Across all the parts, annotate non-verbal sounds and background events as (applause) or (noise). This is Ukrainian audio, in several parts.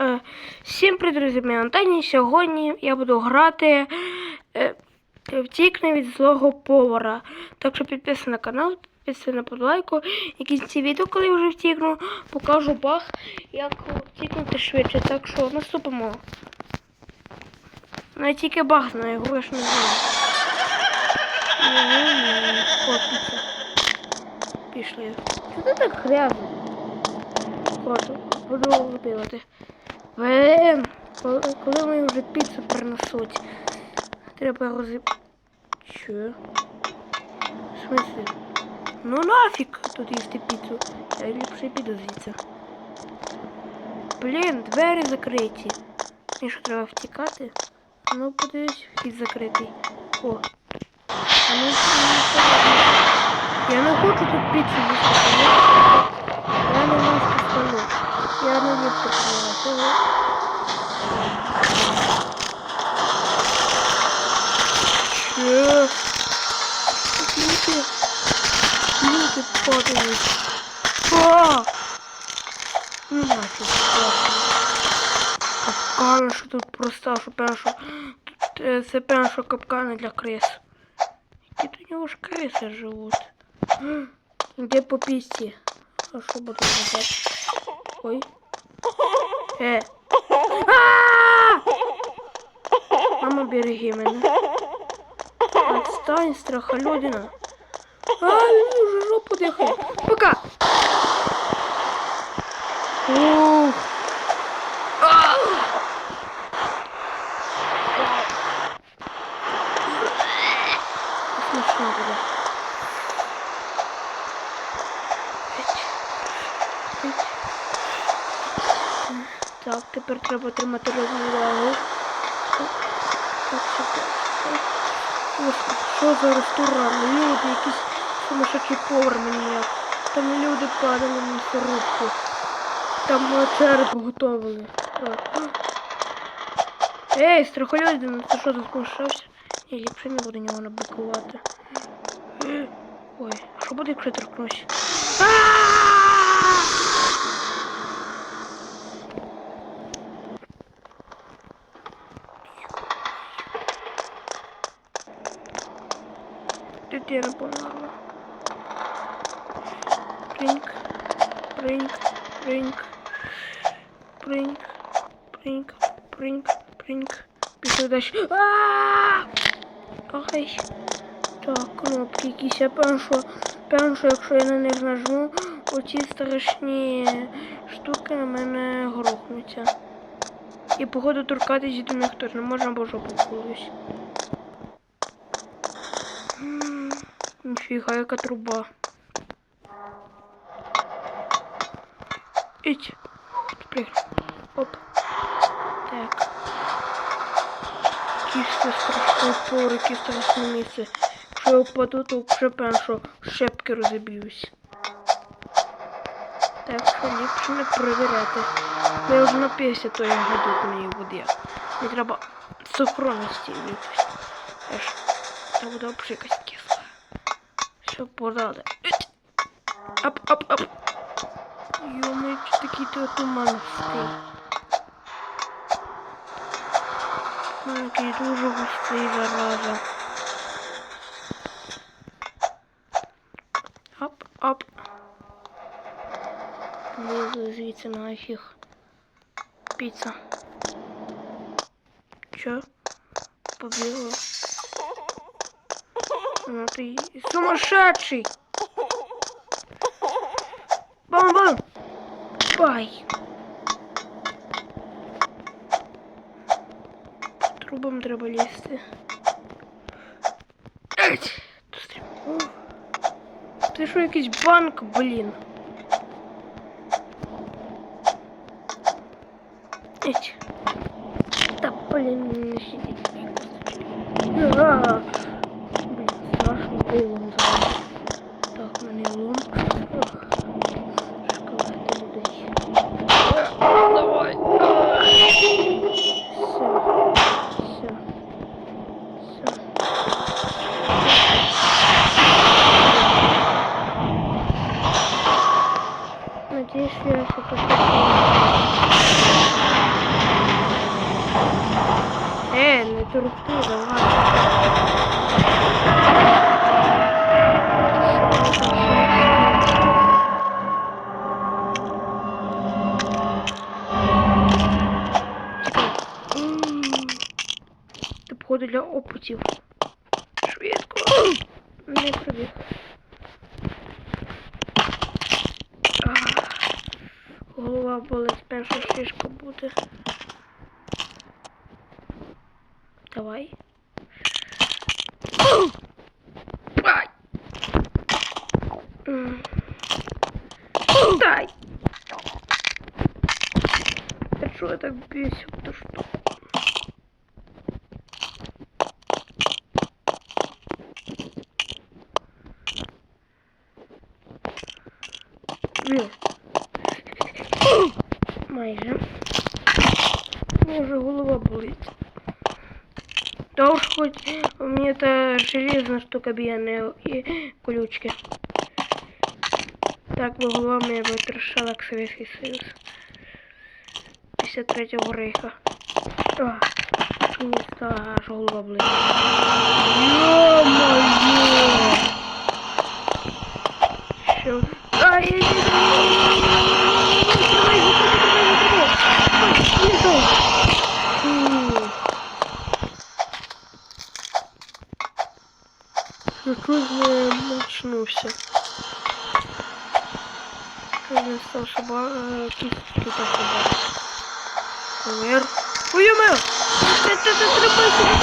Е, Всім привіт, друзі, мене Антоні. Сьогодні я буду грати е, втікне від злого повара. Так що підписуй на канал, підписуй на подлайку. І кінці відео, коли я вже втікну, покажу баг, як втікнути швидше. Так що наступимо. Ну, я тільки баг знаю, гру я ж не знаю. Пішли. Що ти так грязно? От, буду випивати. Блин, коли, мені вже піцу принесуть? Треба розіб... Що? В смысле? Ну нафіг тут їсти піцу. Я ліпше піду звідси. Блін, двері закриті. І що треба втікати? Ну, подивись, вхід закритий. О. А ну, я не хочу тут піцу їсти. Я не можу столу. Я не їм такого. Че? Люди, люди падають. А! Ну нафиг. Капкани, що тут просто, що певно, що тут, е, це певно, що капкани для крис. Які тут у нього ж криси живуть. Де по пісті? А що буду робити? Ой. Е. Мама, береги мене. Отстань, страхолюдина. А, він уже жопу дихає. Пока. Ух. Так, тепер треба тримати рівновагу. Так, що за ресторан? Люди, якісь сумасшедший повар мені. Там люди падали на м'ясорубку. Там черепу готували. Так. Ей, страхолюдина, ти що тут помішався? Я ліпше не буду нього набукувати. Ой, що буде, якщо я торкнусь? Дитина померла. Принк, принк, принк, принк, принк, принк, принк. Пішли далі. Ай. Так, кнопки якісь. Я певно, що, певно, що якщо я на них нажму, оці страшні штуки на мене грохнуться. І походу торкатись до них теж не можна, бо жопу колись. М, Ніфіга, яка труба. Іть. Пригну. Оп. Так. Кісти страшний повар, які страшне місце. Якщо я впаду, то вже певно, що щепки розіб'юсь. Так що ліпше не перевіряти. Я вже напився тої гадутної води. Мені треба сохронності якось. Аж це буде взагалі якась. Все подали. Іть. Ап, ап. Йомай, такий ти отуманський. Маленький дуже зараза. Ап, ап. Лізу звідси нафіг. Піца. Чо? Побігла. Ну ты сумасшедший! Бай! Трубам треба лізти. Еть! Тут стрім- О, Ти що якийсь банк, блін? Еть. Та блін, не сидіть. рости, давай. Це походу для опутів. Швидко. Не пробіг. Голова болить, перша шишка буде. Давай. Ай! Дай! Да что я так бесил? Ты что? Майже. Да уж хоть мне это железная штука б'є, не і колючки. Так би голова мене витрашала як Совєтський Союз. 53-го рейха. А, мені стало аж голова болить. Ё-моё! Що? Ай, собака, кістки та собака. Помер. Ой, умер! Ти, ти, ти, тримайся, не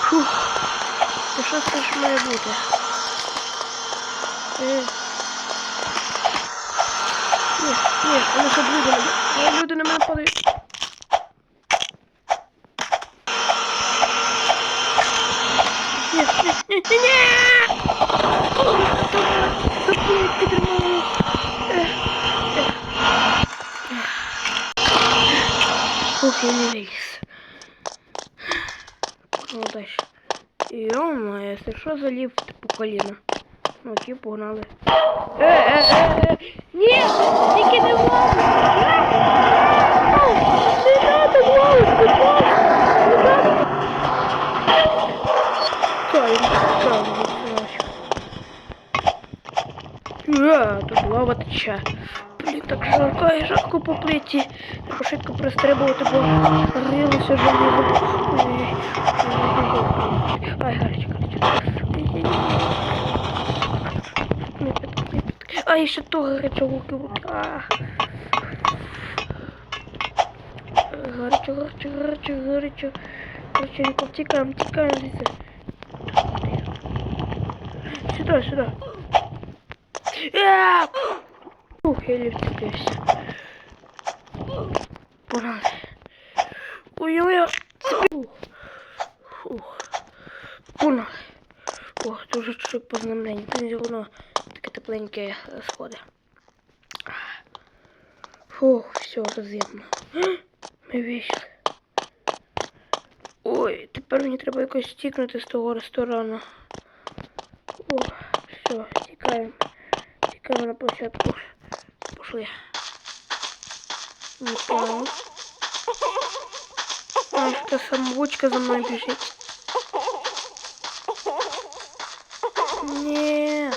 Фух. Та що це ж має бути? Е. Ні, вони щоб люди на мене. Люди на мене падають. Ні, ні, ні, ні, ні! Заплить, підтримали. Я. Ну, дальше. Ё-моё, если что за лифт по колено? Ну, ті погнали. Е, е, е, е. Ні, тільки не влазь. Не надо. Е, тут лава тече. Блін, так жарко, і жарко по плиті. Треба швидко пристрибувати, бо грілося желізо. Ой, ой, Ай, гаряче, гаряче. Не пітки, не пітки. Ай, ще то гаряче руки, руки. А. Гаряче, гаряче, гаряче, гаряче. Гаряченько, втікаємо, втікаємо звідси. Сюди, сюди. А! Ух, я лівчився. Пора. Ой-ой-ой. Ух. Ух. Погнали. О, дуже чуть познамненько. Воно таке тепленьке сходи. Фух, все, роз'ємно. (gasps) Ми вийшли. Ой, тепер мені треба якось стікнути з того ресторану. О, все, тікаємо. Тікаємо на площадку. Пошли. Нікого. Аж та самочка за мною біжить. Ні.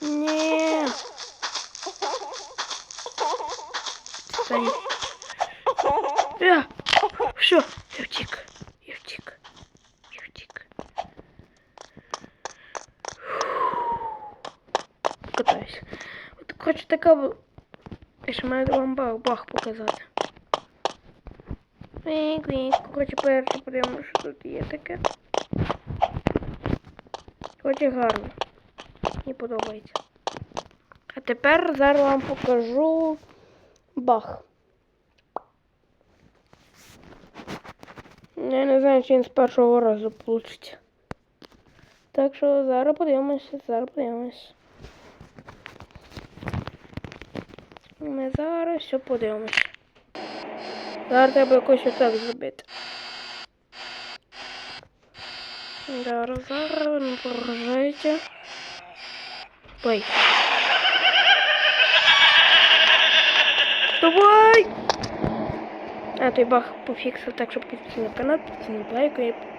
Ні. Стань. Я. Все, я втік. Я втік. Я втік. Катаюсь. От хочу така. Я ще маю вам бах, бах показати. Коротше, перше подивимося, що тут є таке. Хоче гарно. Мені подобається. А тепер зараз вам покажу бах. Я не знаю, чи він з першого разу получить. Так що зараз подивимося, зараз подивимося. Ми зараз все подивимося. Зараз треба якось отак зробити. Зараз, зараз, не поражайте. Ой. Давай! А, той баг пофіксив так, щоб підписали на канал, підписали на лайк і.